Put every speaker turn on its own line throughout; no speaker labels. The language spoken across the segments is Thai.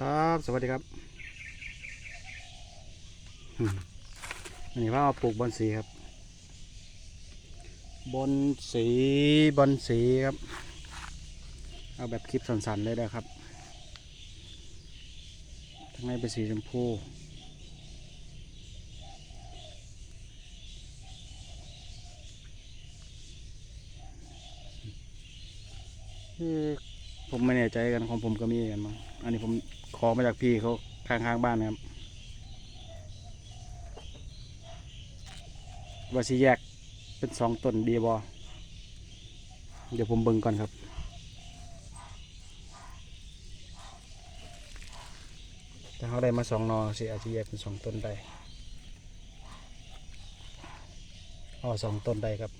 ครับ สวัสดีครับอันนี้ว่ามาปลูกบอนสีครับ บอนสีบอนสีครับ เอาแบบคลิปสั้นๆเลยนะครับทั้างในเป็นสีชมพูผมไม่แน่ใจกันของผมก็มีกันมั้ง อันนี้ผมขอมาจากพี่เขาข้างๆบ้านนะครับว่าสิแยกเป็นสองต้นดีบอเดี๋ยวผมเบิ่งก่อนครับถ้าเขาได้มาสองนอสิอาจจะแยกเป็นสองต้นได้อ๋อสองต้นได้ครับ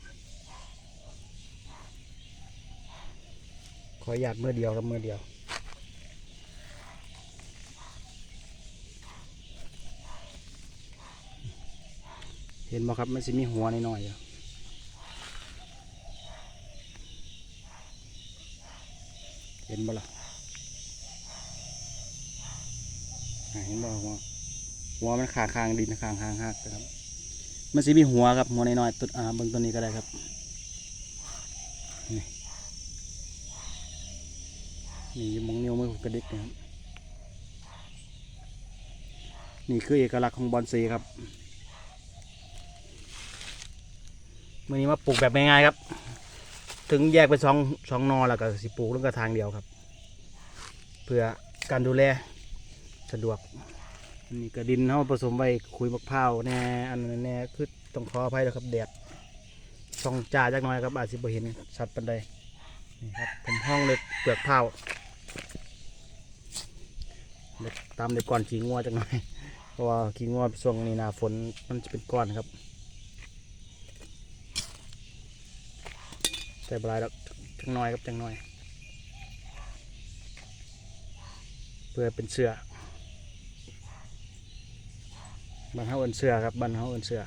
ขออนุญาตมือเดียวครับเมื่อเดียว ห็นบ่ครับมันจะมีหัวน้อยๆอยู่เห็นบ่ล่ะอ่าเห็นบ่หัวหัวมันขาคางดินคางหางหักนะครับ มันจะมีหัวครับหัวน้อยๆตัวอ่าเบิ่งตัวนี้ก็ได้ครับนี่อยู่มองนิ้วมือกระดิกนะครับนี่คือเอกลักษณ์ของบอนซีครับ มื่อนี้มาปลูกแบบง่ายๆครับ ถึงแยกเป็นสองสองนอแล้วก็สิปลูกเรื่องกระทางเดียวครับ เพื่อการดูแลสะดวกอันนี้กระดินเขาผสมไว้คุยมะพร้าวแน่อันนั้นแน่คือต้องขออภัยนะครับแดดส่องจ่าจักหน่อยครับอาจสิบ่เห็นชัดปันใดนี่ครับผมห้องเล็กเปลือกเผาเล็กตามเล็กก่อนขี้งัวจักหน่อยเพราะว่าขี้งัวช่วงนี้หนาฝนมันจะเป็นก้อนครับ ใส่บลายแล้วจังน้อยครับจังน้อย เพื่อเป็นเสือบันเฮาเอินเสือครับบันเฮาเอินเสือ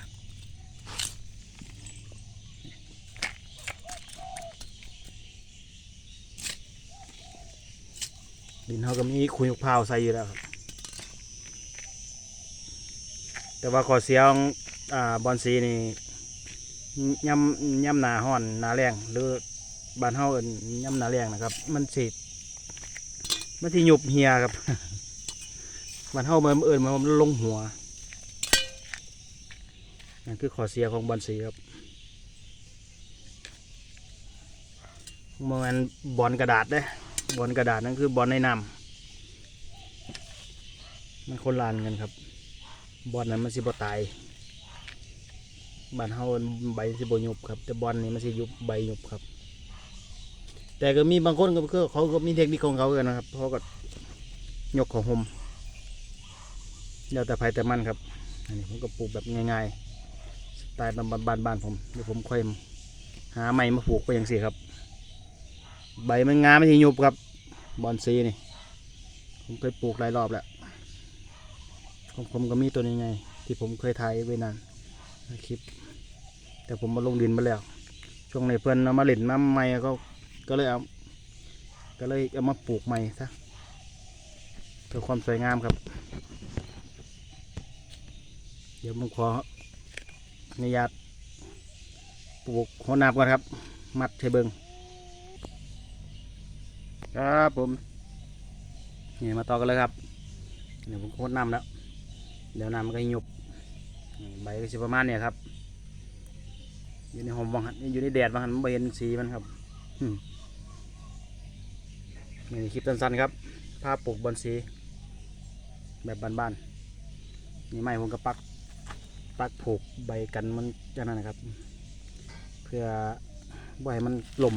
ดินเฮาก็มีคุยมะพร้าวใส่อยู่แล้วครับ แต่ว่าขอเสียงอ่าบอนซีนี่ ย่ำย่ำหนาห้อนหนาแรงหรือบานเฮาเอิ้นย่ำหนาแรงนะครับ มันสิมันสิหยุบเหียครับบานเฮามันเอิ้นมันลงหัวนั่นคือข้อเสียของบอนสีครับมันบอลกระดาษเด้บอลกระดาษนั่นคือบอลในน้ำมันคนลานกันครับ บอลนั้นมันสิบตาย บ้านเฮาใบสิบยุบครับ แต่บอลนี่มันสิยุบใบยุบครับ แต่ก็มีบางคนก็คือเขาก็มีเทคนิคของเขากันนะครับเขาก็ยกของหมแล้วแต่ไผแต่มันครับอันนี้ผมก็ปลูกแบบง่ายๆสไตล์บ้านๆบ้านผมเดี๋ยวผมค่อยหาไม้มาปลูกไปอย่างสี่ครับ ใบมันงามไม่ใช่ยุบครับบอนซีนี่ผมเคยปลูกหลายรอบแล้วของผมก็มีตัวนี้ไง ที่ผมเคยถ่ายไว้นาน คลิป แต่ผมมาลงดินมาแล้ว ช่วงในเพื่อนเอามาเล่นมาใหม่ก็ก็เลยเอาก็เลยเอามาปลูกใหม่ซะเพื่อความสวยงามครับ เดี๋ยวผมขออนุญาตปลูกหัวหนาบก่อนครับ มัดเทเบิงครับผมนี่มาต่อกันเลยครับเดี๋ยวผมโคตรน้ำแล้ว เดี๋ยวน้ำมันก็หยุบ ใบก็สิประมาณเนี่ยครับ อยู่ในหอมบางหันอยู่ในแดดบางหันมันบ่เห็นสีมันครับนี่คลิปสั้นๆครับ ภาพปลูกบอนสีแบบบ้านๆนี่ไม้ผมก็ปักปักผูกใบกันมันอย่างนั้นนะครับ เพื่อให้มันหล่ม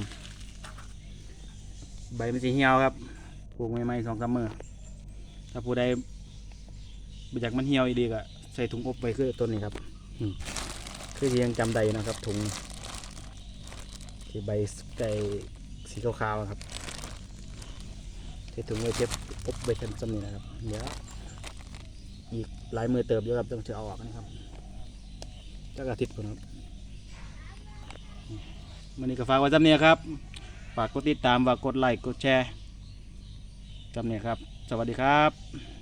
ใบมันจะเหี่ยวครับปลูกใหม่ๆสองสามมือถ้าผู้ใดอยากมันเหี่ยวอีกดีก็ ใส่ถุงอบไว้คือต้นนี้ครับคือยังจำได้นะครับ ถุงที่ใบไก่สีขาวๆครับที่ถุงไว้เก็บอบไว้ทันสำนีนะครับเดี๋ยวอีกหลายมือเติบเยอะครับต้องจะเอาออกนะครับจักอาทิตย์ก่อนครับวันนี้ก็ฝากไว้จำเนียครับ ฝากกดติดตามฝากกดไลค์กดแชร์จำเนียครับ สวัสดีครับ